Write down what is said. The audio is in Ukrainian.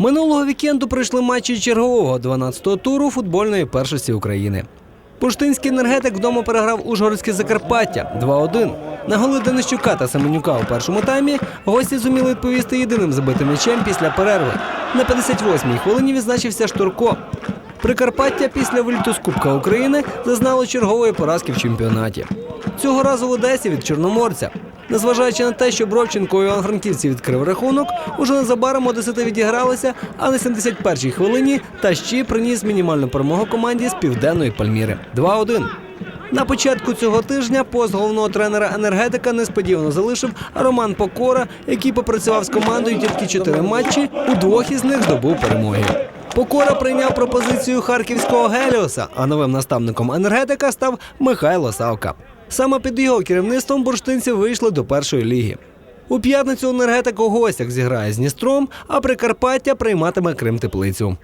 Минулого вікенду пройшли матчі чергового 12-го туру футбольної першості України. Бурштинський енергетик вдома переграв Ужгородське Закарпаття 2-1. На голи Денищука та Семенюка у першому таймі гості зуміли відповісти єдиним забитим м'ячем після перерви. На 58-й хвилині відзначився Штурко. Прикарпаття після виліту з Кубка України зазнало чергової поразки в чемпіонаті. Цього разу в Одесі від Чорноморця. Незважаючи на те, що Бровченко у Івано-Франківці відкрив рахунок, уже незабаром Одесити відігралися, а на 71-й хвилині Тащі приніс мінімальну перемогу команді з південної Пальміри 2-1. На початку цього тижня пост головного тренера енергетика несподівано залишив Роман Покора, який попрацював з командою тільки чотири матчі. У двох із них здобув перемоги. Покора прийняв пропозицію харківського Геліоса, а новим наставником енергетика став Михайло Савка. Саме під його керівництвом бурштинці вийшли до першої ліги. У п'ятницю енергетик гостях зіграє з Дністром, а Прикарпаття прийматиме Крим теплицю.